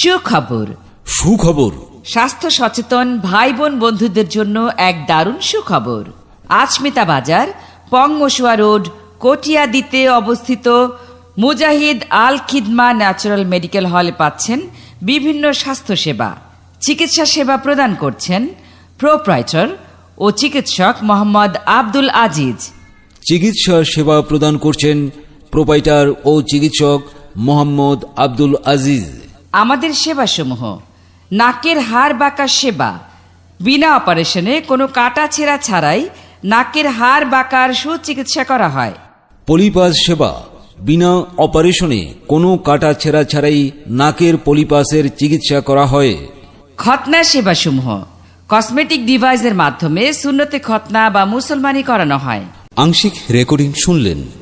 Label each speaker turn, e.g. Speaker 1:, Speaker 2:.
Speaker 1: সুখবর।
Speaker 2: সুখবর।
Speaker 1: স্বাস্থ্য সচেতন ভাই বোন বন্ধুদের জন্য এক দারুণ সুখবর। আচমিতা বাজার পংমসুয়া রোড কটিয়াদিতে অবস্থিত মুজাহিদ আল খিদমা ন্যাচারাল মেডিকেল হলে পাচ্ছেন বিভিন্ন স্বাস্থ্যসেবা। চিকিৎসা সেবা প্রদান করছেন প্রোপ্রাইটার ও চিকিৎসক মোহাম্মদ আব্দুল আজিজ।
Speaker 2: চিকিৎসা সেবা প্রদান করছেন প্রোপাইটার ও চিকিৎসক মোহাম্মদ আব্দুল আজিজ।
Speaker 1: আমাদের সেবাসমূহ। নাকের হাড় বাঁকার সেবা। বিনা অপারেশনে কোনো কাটা ছেঁড়া ছাড়াই নাকের হাড় বাঁকার সুচিকিৎসা করা হয়।
Speaker 2: পলিপাস সেবা। বিনা অপারেশনে কোনো কাটা ছেঁড়া ছাড়াই নাকের পলিপাসের চিকিৎসা করা হয়।
Speaker 1: খতনা সেবাসমূহ। কসমেটিক ডিভাইসের মাধ্যমে সুন্নতে খতনা বা মুসলমানি করানো হয়।
Speaker 2: আংশিক রেকর্ডিং শুনলেন।